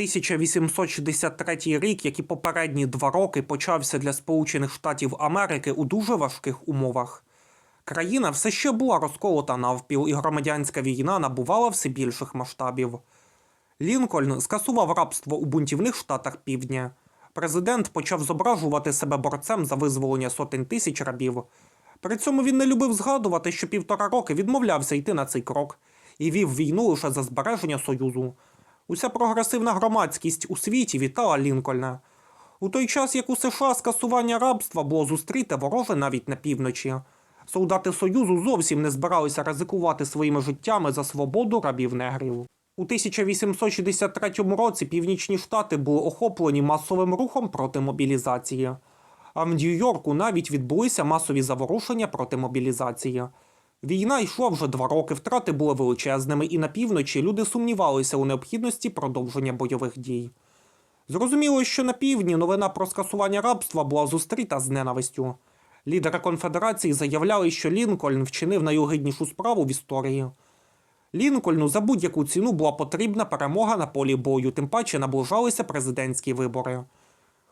1863 рік, як і попередні два роки, почався для Сполучених Штатів Америки у дуже важких умовах. Країна все ще була розколота навпіл, і громадянська війна набувала все більших масштабів. Лінкольн скасував рабство у бунтівних штатах півдня. Президент почав зображувати себе борцем за визволення сотень тисяч рабів. При цьому він не любив згадувати, що півтора роки відмовлявся йти на цей крок і вів війну лише за збереження Союзу. Уся прогресивна громадськість у світі вітала Лінкольна. У той час, як у США скасування рабства було зустріте вороже навіть на півночі. Солдати Союзу зовсім не збиралися ризикувати своїми життями за свободу рабів негрів. У 1863 році північні штати були охоплені масовим рухом проти мобілізації. А в Нью-Йорку навіть відбулися масові заворушення проти мобілізації. Війна йшла вже два роки, втрати були величезними, і на півночі люди сумнівалися у необхідності продовження бойових дій. Зрозуміло, що на півдні новина про скасування рабства була зустріта з ненавистю. Лідери конфедерації заявляли, що Лінкольн вчинив найогиднішу справу в історії. Лінкольну за будь-яку ціну була потрібна перемога на полі бою, тим паче наближалися президентські вибори.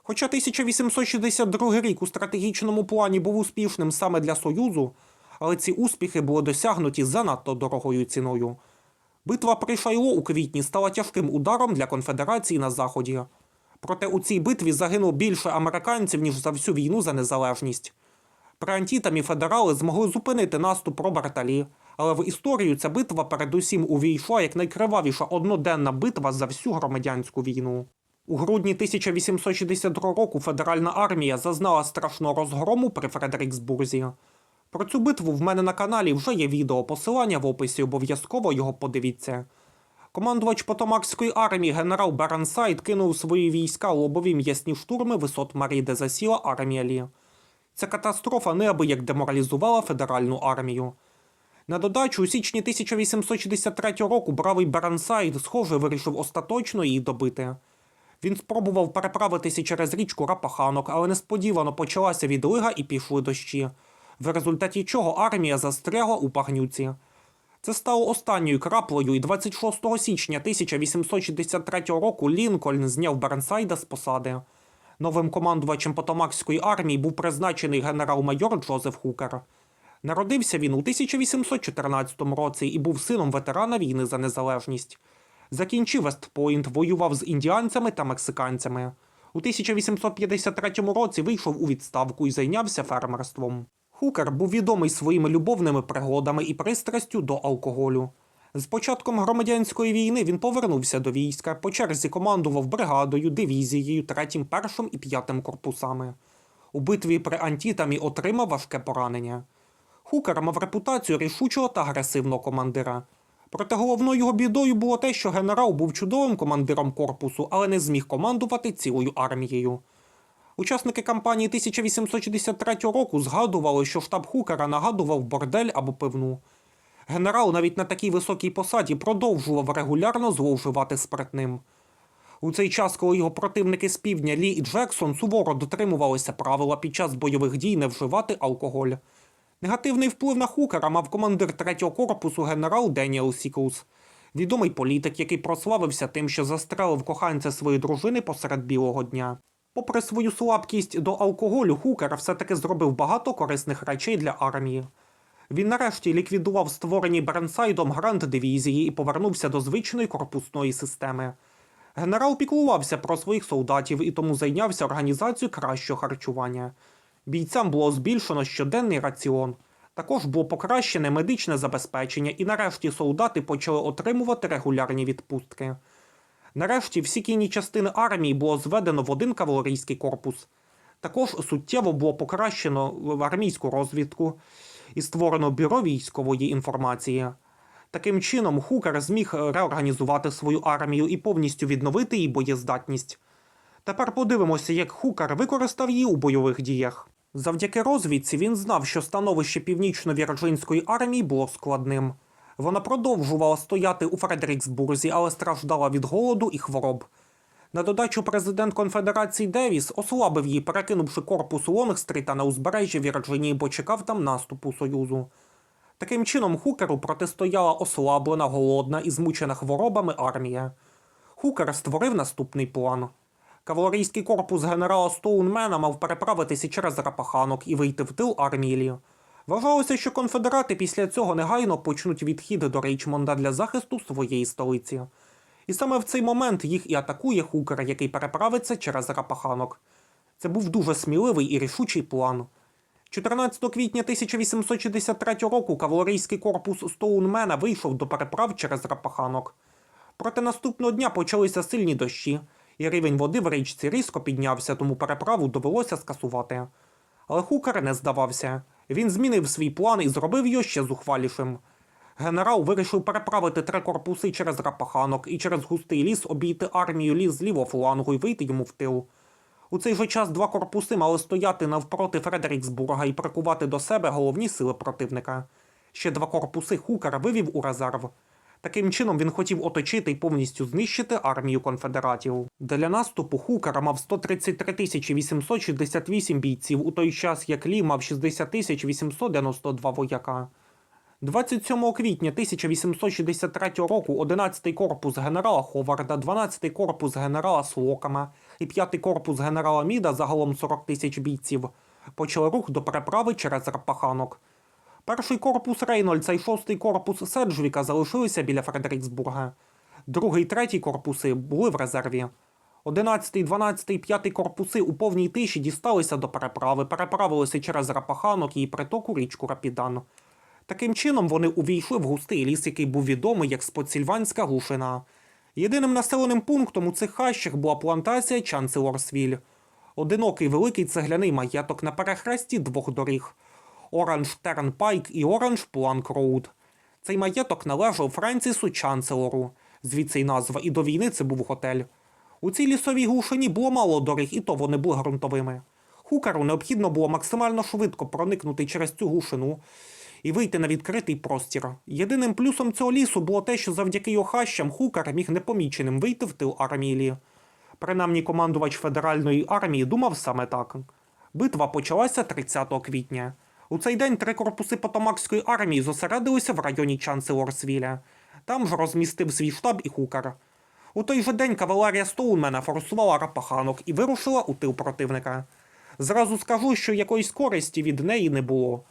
Хоча 1862 рік у стратегічному плані був успішним саме для Союзу, але ці успіхи були досягнуті занадто дорогою ціною. Битва при Шайло у квітні стала тяжким ударом для конфедерації на заході. Проте у цій битві загинуло більше американців, ніж за всю війну за незалежність. При Антітамі федерали змогли зупинити наступ Роберта Лі, але в історію ця битва передусім увійшла як найкривавіша одноденна битва за всю громадянську війну. У грудні 1862 року федеральна армія зазнала страшного розгрому при Фредеріксбурзі. Про цю битву в мене на каналі вже є відео, посилання в описі, обов'язково його подивіться. Командувач Потомакської армії генерал Берансайд кинув свої війська у лобові м'ясні штурми висот Марі, де засіла армія Лі. Ця катастрофа неабияк деморалізувала федеральну армію. На додачу, у січні 1863 року бравий Берансайд, схоже, вирішив остаточно її добити. Він спробував переправитися через річку Рапаханок, але несподівано почалася відлига і пішли дощі, в результаті чого армія застрягла у пагнюці. Це стало останньою краплею, і 26 січня 1863 року Лінкольн зняв Бернсайда з посади. Новим командувачем Потомакської армії був призначений генерал-майор Джозеф Хукер. Народився він у 1814 році і був сином ветерана війни за незалежність. Закінчив Вестпойнт, воював з індіанцями та мексиканцями. У 1853 році вийшов у відставку і зайнявся фермерством. Хукер був відомий своїми любовними пригодами і пристрастю до алкоголю. З початком громадянської війни він повернувся до війська, по черзі командував бригадою, дивізією, третім, першим і п'ятим корпусами. У битві при Антітамі отримав важке поранення. Хукер мав репутацію рішучого та агресивного командира. Проте головною його бідою було те, що генерал був чудовим командиром корпусу, але не зміг командувати цілою армією. Учасники кампанії 1863 року згадували, що штаб Хукера нагадував бордель або пивну. Генерал навіть на такій високій посаді продовжував регулярно зловживати спиртним. У цей час, коли його противники з півдня Лі і Джексон суворо дотримувалися правила під час бойових дій не вживати алкоголь. Негативний вплив на Хукера мав командир третього корпусу генерал Деніел Сіклс, відомий політик, який прославився тим, що застрелив коханця своєї дружини посеред білого дня. Попри свою слабкість до алкоголю, Хукер все-таки зробив багато корисних речей для армії. Він нарешті ліквідував створені Бернсайдом грант дивізії і повернувся до звичної корпусної системи. Генерал піклувався про своїх солдатів і тому зайнявся організацією кращого харчування. Бійцям було збільшено щоденний раціон. Також було покращене медичне забезпечення, і нарешті солдати почали отримувати регулярні відпустки. Нарешті всі кінні частини армії було зведено в один кавалерійський корпус. Також суттєво було покращено армійську розвідку і створено бюро військової інформації. Таким чином, Хукер зміг реорганізувати свою армію і повністю відновити її боєздатність. Тепер подивимося, як Хукер використав її у бойових діях. Завдяки розвідці він знав, що становище північно-вірджинської армії було складним. Вона продовжувала стояти у Фредеріксбурзі, але страждала від голоду і хвороб. На додачу президент Конфедерації Девіс ослабив її, перекинувши корпус Лонгстріта на узбережжя Вірджинії, бо чекав там наступу Союзу. Таким чином, Хукеру протистояла ослаблена, голодна і змучена хворобами армія. Хукер створив наступний план. Кавалерійський корпус генерала Стоунмена мав переправитися через Рапаханок і вийти в тил армії. Вважалося, що конфедерати після цього негайно почнуть відхід до Рейчмонда для захисту своєї столиці. І саме в цей момент їх і атакує Хукер, який переправиться через Рапаханок. Це був дуже сміливий і рішучий план. 14 квітня 1863 року кавалерійський корпус Стоунмена вийшов до переправ через Рапаханок. Проте наступного дня почалися сильні дощі, і рівень води в річці різко піднявся, тому переправу довелося скасувати. Але Хукер не здавався. Він змінив свій план і зробив його ще зухвалішим. Генерал вирішив переправити три корпуси через Рапаханок і через густий ліс обійти армію ліс з лівого флангу і вийти йому в тил. У цей же час два корпуси мали стояти навпроти Фредеріксбурга і прикувати до себе головні сили противника. Ще два корпуси Хукер вивів у резерв. Таким чином він хотів оточити і повністю знищити армію конфедератів. Для наступу Хукер мав 133 тисячі 868 бійців, у той час як Лі мав 60 тисяч 892 вояка. 27 квітня 1863 року 11-й корпус генерала Ховарда, 12-й корпус генерала Слокама і 5-й корпус генерала Міда, загалом 40 тисяч бійців, почали рух до переправи через Рапаханок. Перший корпус Рейнольдса і шостий корпус Седжвіка залишилися біля Фредеріксбурга. Другий третій корпуси були в резерві. 11, 12 і 5 корпуси у повній тиші дісталися до переправи, переправилися через Рапаханок і притоку річку Рапідан. Таким чином вони увійшли в густий ліс, який був відомий як Споцільванська глушина. Єдиним населеним пунктом у цих хащах була плантація Чанселорсвіль. Одинокий великий цегляний маєток на перехресті двох доріг Оранж Тернпайк і Оранж Планк Роуд. Цей маєток належав Френсісу Чанселору, звідси й назва, і до війни це був готель. У цій лісовій глушині було мало доріг, і то вони були ґрунтовими. Хукеру необхідно було максимально швидко проникнути через цю глушину і вийти на відкритий простір. Єдиним плюсом цього лісу було те, що завдяки його хащам Хукер міг непоміченим вийти в тил армії Принаймні командувач федеральної армії думав саме так. Битва почалася 30 квітня. У цей день три корпуси Потомакської армії зосередилися в районі Чанселорсвіля. Там ж розмістив свій штаб і Хукер. У той же день кавалерія Стоунмена форсувала Рапаханок і вирушила у тил противника. Зразу скажу, що якоїсь користі від неї не було.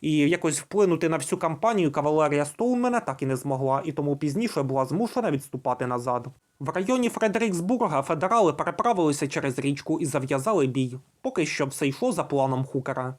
І якось вплинути на всю кампанію кавалерія Стоунмена так і не змогла, і тому пізніше була змушена відступати назад. В районі Фредеріксбурга федерали переправилися через річку і зав'язали бій. Поки що все йшло за планом Хукера.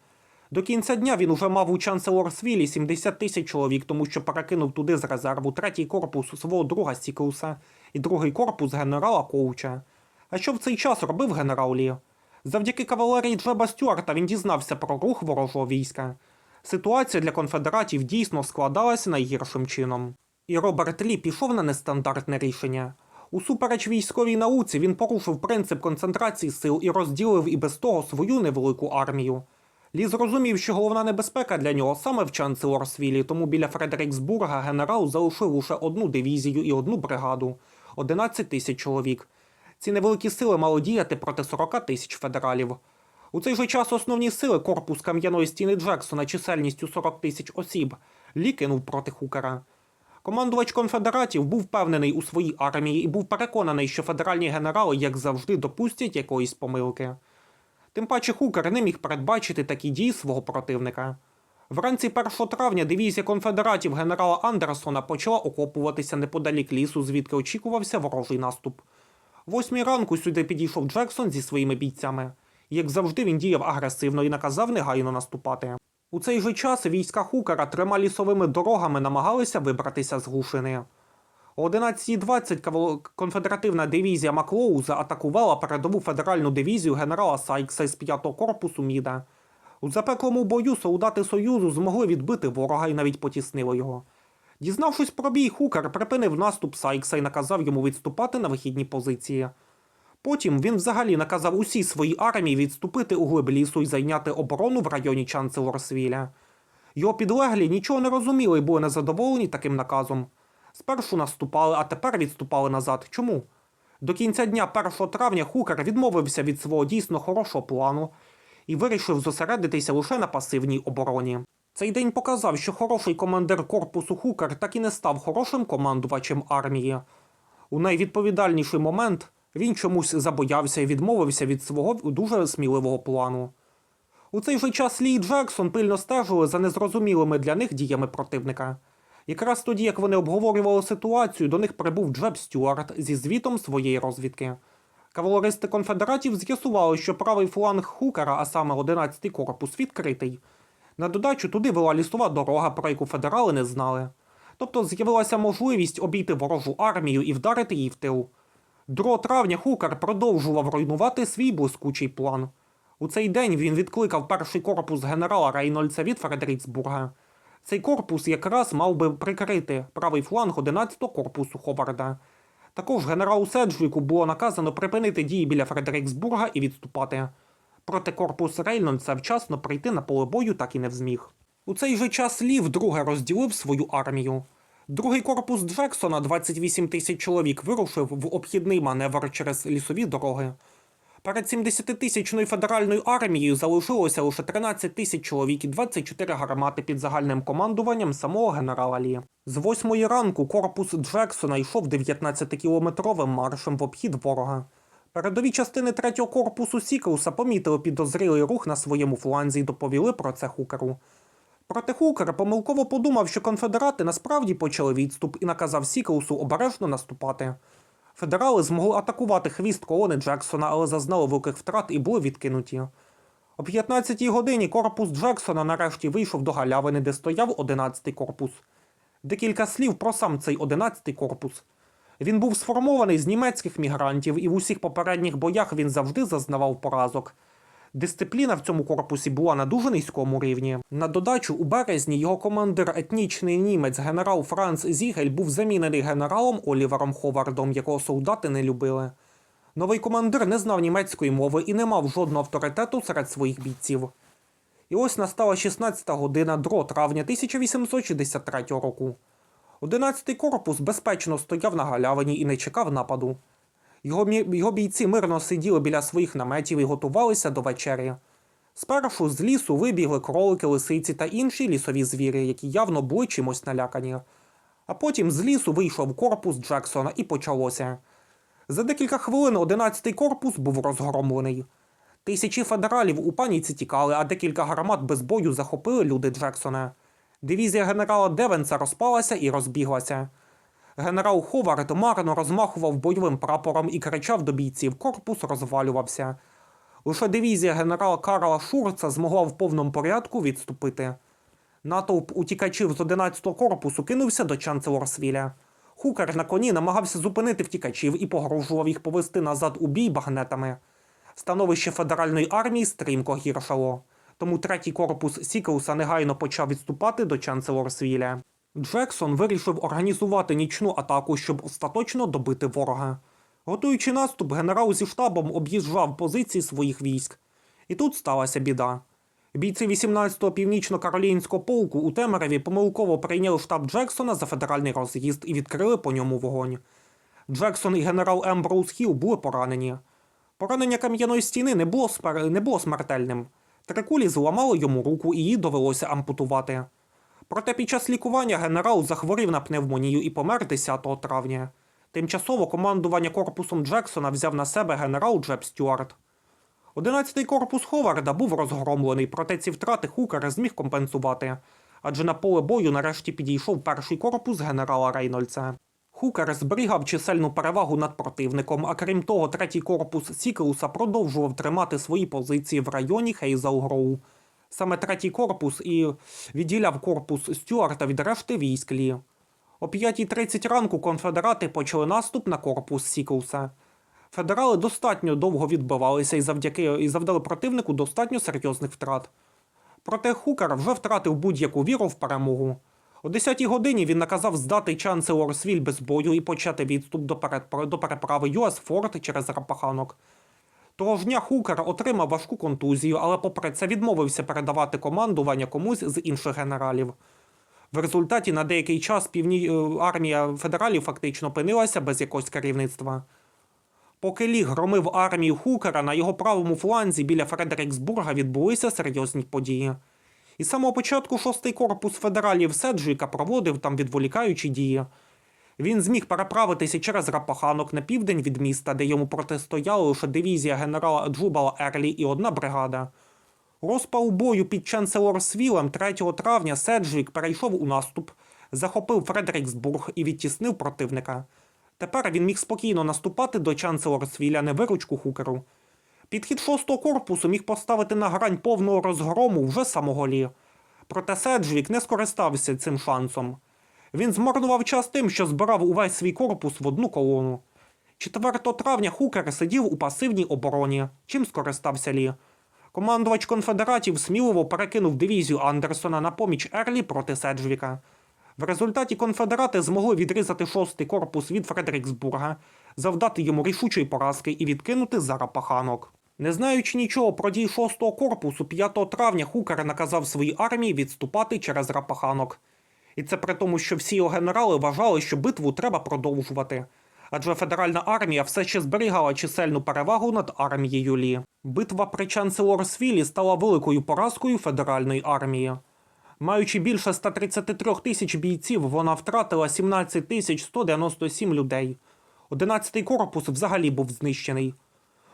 До кінця дня він уже мав у Чанселорсвілі 70 тисяч чоловік, тому що перекинув туди з резерву третій корпус свого друга Сіклуса і другий корпус генерала Коуча. А що в цей час робив генерал Лі? Завдяки кавалерії Джеба Стюарта він дізнався про рух ворожого війська. Ситуація для конфедератів дійсно складалася найгіршим чином. І Роберт Лі пішов на нестандартне рішення. Усупереч військовій науці він порушив принцип концентрації сил і розділив і без того свою невелику армію. Лі зрозумів, що головна небезпека для нього саме в Чанселорсвілі, тому біля Фредеріксбурга генерал залишив лише одну дивізію і одну бригаду 11 тисяч чоловік. Ці невеликі сили мали діяти проти 40 тисяч федералів. У цей же час основні сили корпус кам'яної стіни Джексона чисельністю 40 тисяч осіб Лі кинув проти Хукера. Командувач конфедератів був впевнений у своїй армії і був переконаний, що федеральні генерали, як завжди, допустять якоїсь помилки. Тим паче Хукер не міг передбачити такі дії свого противника. Вранці 1 травня дивізія конфедератів генерала Андерсона почала окопуватися неподалік лісу, звідки очікувався ворожий наступ. Восьмій ранку сюди підійшов Джексон зі своїми бійцями. Як завжди, він діяв агресивно і наказав негайно наступати. У цей же час війська Хукера трьома лісовими дорогами намагалися вибратися з глушини. О 11.20 конфедеративна дивізія Маклоуза атакувала передову федеральну дивізію генерала Сайкса з 5-го корпусу Міда. У запеклому бою солдати Союзу змогли відбити ворога і навіть потіснили його. Дізнавшись про бій, Хукер припинив наступ Сайкса і наказав йому відступати на вихідні позиції. Потім він взагалі наказав усій своїй армії відступити у глиб лісу і зайняти оборону в районі Чанселорсвіля. Його підлеглі нічого не розуміли і були незадоволені таким наказом. Спершу наступали, а тепер відступали назад. Чому? До кінця дня 1 травня Хукер відмовився від свого дійсно хорошого плану і вирішив зосередитися лише на пасивній обороні. Цей день показав, що хороший командир корпусу Хукер так і не став хорошим командувачем армії. У найвідповідальніший момент він чомусь забоявся і відмовився від свого дуже сміливого плану. У цей же час Лі і Джексон пильно стежили за незрозумілими для них діями противника. Якраз тоді, як вони обговорювали ситуацію, до них прибув Джеб Стюарт зі звітом своєї розвідки. Кавалеристи конфедератів з'ясували, що правий фланг Хукера, а саме 11-й корпус, відкритий. На додачу туди вела лісова дорога, про яку федерали не знали. Тобто з'явилася можливість обійти ворожу армію і вдарити її в тил. 2 травня Хукер продовжував руйнувати свій блискучий план. У цей день він відкликав перший корпус генерала Рейнольдса від Фредеріксбурга. Цей корпус якраз мав би прикрити правий фланг 11-го корпусу Ховарда. Також генералу Седжвіку було наказано припинити дії біля Фредеріксбурга і відступати. Проте корпус Рейнольдса вчасно прийти на поле бою так і не зміг. У цей же час Лі вдруге розділив свою армію. Другий корпус Джексона, 28 тисяч чоловік, вирушив в обхідний маневр через лісові дороги. Перед 70-тисячною федеральною армією залишилося лише 13 тисяч чоловік і 24 гармати під загальним командуванням самого генерала Лі. З восьмої ранку корпус Джексона йшов 19-кілометровим маршем в обхід ворога. Передові частини третього корпусу Сіклуса помітили підозрілий рух на своєму фланзі і доповіли про це Хукеру. Проте Хукер помилково подумав, що конфедерати насправді почали відступ і наказав Сіклусу обережно наступати. Федерали змогли атакувати хвіст колони Джексона, але зазнали великих втрат і були відкинуті. О 15-й годині корпус Джексона нарешті вийшов до галявини, де стояв 11-й корпус. Декілька слів про сам цей 11-й корпус. Він був сформований з німецьких мігрантів, і в усіх попередніх боях він завжди зазнавав поразок. Дисципліна в цьому корпусі була на дуже низькому рівні. На додачу, у березні його командир етнічний німець генерал Франц Зігель був замінений генералом Олівером Ховардом, якого солдати не любили. Новий командир не знав німецької мови і не мав жодного авторитету серед своїх бійців. І ось настала 16-та година 2 травня 1863 року. 11-й корпус безпечно стояв на галявині і не чекав нападу. Його, його бійці мирно сиділи біля своїх наметів і готувалися до вечері. Спершу з лісу вибігли кролики, лисиці та інші лісові звірі, які явно були чимось налякані. А потім з лісу вийшов корпус Джексона і почалося. За декілька хвилин 11-й корпус був розгромлений. Тисячі федералів у паніці тікали, а декілька гармат без бою захопили люди Джексона. Дивізія генерала Девенса розпалася і розбіглася. Генерал Ховард марно розмахував бойовим прапором і кричав до бійців, корпус розвалювався. Лише дивізія генерала Карла Шурца змогла в повному порядку відступити. Натовп утікачів з 11-го корпусу кинувся до Чанцелорсвіля. Хукер на коні намагався зупинити втікачів і погрожував їх повести назад у бій багнетами. Становище федеральної армії стрімко гіршало. Тому третій корпус Сіклуса негайно почав відступати до Чанцелорсвіля. Джексон вирішив організувати нічну атаку, щоб остаточно добити ворога. Готуючи наступ, генерал зі штабом об'їжджав позиції своїх військ. І тут сталася біда. Бійці 18-го північно-каролінського полку у Темереві помилково прийняли штаб Джексона за федеральний роз'їзд і відкрили по ньому вогонь. Джексон і генерал Емброуз Хіл були поранені. Поранення кам'яної стіни не було, спер... не було смертельним. Три кулі зламали йому руку і її довелося ампутувати. Проте під час лікування генерал захворів на пневмонію і помер 10 травня. Тимчасово командування корпусом Джексона взяв на себе генерал Джеб Стюарт. 11-й корпус Ховарда був розгромлений, проте ці втрати Хукер зміг компенсувати, адже на поле бою нарешті підійшов перший корпус генерала Рейнольдса. Хукер зберігав чисельну перевагу над противником, а крім того, третій корпус Сіклуса продовжував тримати свої позиції в районі Хейзелгроу. Саме третій корпус і відділяв корпус Стюарта від решти військ Лі. О 5.30 ранку конфедерати почали наступ на корпус Сіклуса. Федерали достатньо довго відбивалися і завдяки і завдали противнику достатньо серйозних втрат. Проте Хукер вже втратив будь-яку віру в перемогу. О 10-й годині він наказав здати Чанселорсвіль без бою і почати відступ до, перед, до переправи Юас Форт через Рапаханок. Того Хукер отримав важку контузію, але попри це відмовився передавати командування комусь з інших генералів. В результаті на деякий час півні... е, армія федералів фактично опинилася без якогось керівництва. Поки Лі громив армію Хукера, на його правому фланзі біля Фредеріксбурга відбулися серйозні події. І з самого початку шостий корпус федералів Седжвіка проводив там відволікаючі дії. Він зміг переправитися через Рапаханок на південь від міста, де йому протистояли лише дивізія генерала Джубала Ерлі і одна бригада. Розпал бою під Чанселорсвілем 3 травня Седжвік перейшов у наступ, захопив Фредеріксбург і відтіснив противника. Тепер він міг спокійно наступати до Чанселорсвіля на виручку Хукеру. Підхід шостого корпусу міг поставити на грань повного розгрому вже самого Лі. Проте Седжвік не скористався цим шансом. Він змарнував час тим, що збирав увесь свій корпус в одну колону. 4 травня Хукер сидів у пасивній обороні, чим скористався Лі. Командувач конфедератів сміливо перекинув дивізію Андерсона на поміч Ерлі проти Седжвіка. В результаті конфедерати змогли відрізати шостий корпус від Фредеріксбурга, завдати йому рішучої поразки і відкинути за рапаханок. Не знаючи нічого про дії шостого корпусу, 5 травня Хукер наказав своїй армії відступати через рапаханок. І це при тому, що всі його генерали вважали, що битву треба продовжувати. Адже федеральна армія все ще зберігала чисельну перевагу над армією Лі. Битва при Чанселорсвілі стала великою поразкою федеральної армії. Маючи більше 133 тисяч бійців, вона втратила 17 тисяч 197 людей. 11-й корпус взагалі був знищений.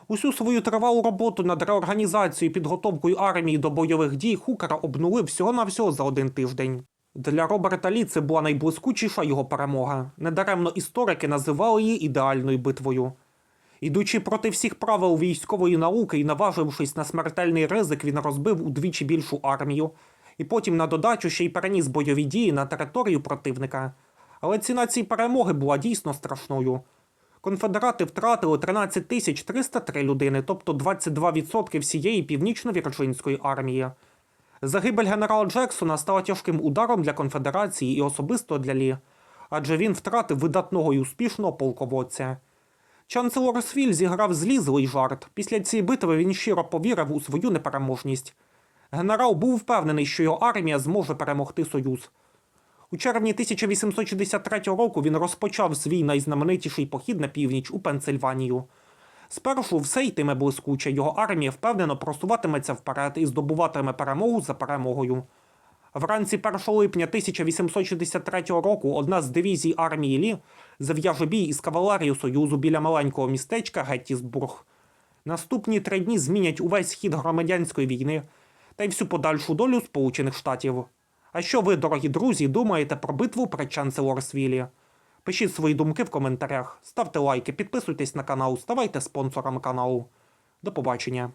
Усю свою тривалу роботу над реорганізацією і підготовкою армії до бойових дій Хукера обнулив всього-навсього за один тиждень. Для Роберта Лі це була найблискучіша його перемога. Недаремно історики називали її ідеальною битвою. Ідучи проти всіх правил військової науки і наважившись на смертельний ризик, він розбив удвічі більшу армію, і потім на додачу ще й переніс бойові дії на територію противника. Але ціна цієї перемоги була дійсно страшною. Конфедерати втратили 13 тисяч 303 людини, тобто 22% всієї північно-вірджинської армії. Загибель генерала Джексона стала тяжким ударом для конфедерації і особисто для Лі, адже він втратив видатного і успішного полководця. Чанселор Свіль зіграв злі злий жарт. Після цієї битви він щиро повірив у свою непереможність. Генерал був впевнений, що його армія зможе перемогти Союз. У червні 1863 року він розпочав свій найзнаменитіший похід на північ у Пенсильванію. Спершу все йтиме блискуче, його армія впевнено просуватиметься вперед і здобуватиме перемогу за перемогою. Вранці 1 липня 1863 року одна з дивізій армії Лі зав'яже бій із кавалерією Союзу біля маленького містечка Геттісбург. Наступні три дні змінять увесь хід громадянської війни та й всю подальшу долю Сполучених Штатів. А що ви, дорогі друзі, думаєте про битву при Чанселорсвілі? Пишіть свої думки в коментарях, ставте лайки, підписуйтесь на канал, ставайте спонсором каналу. До побачення.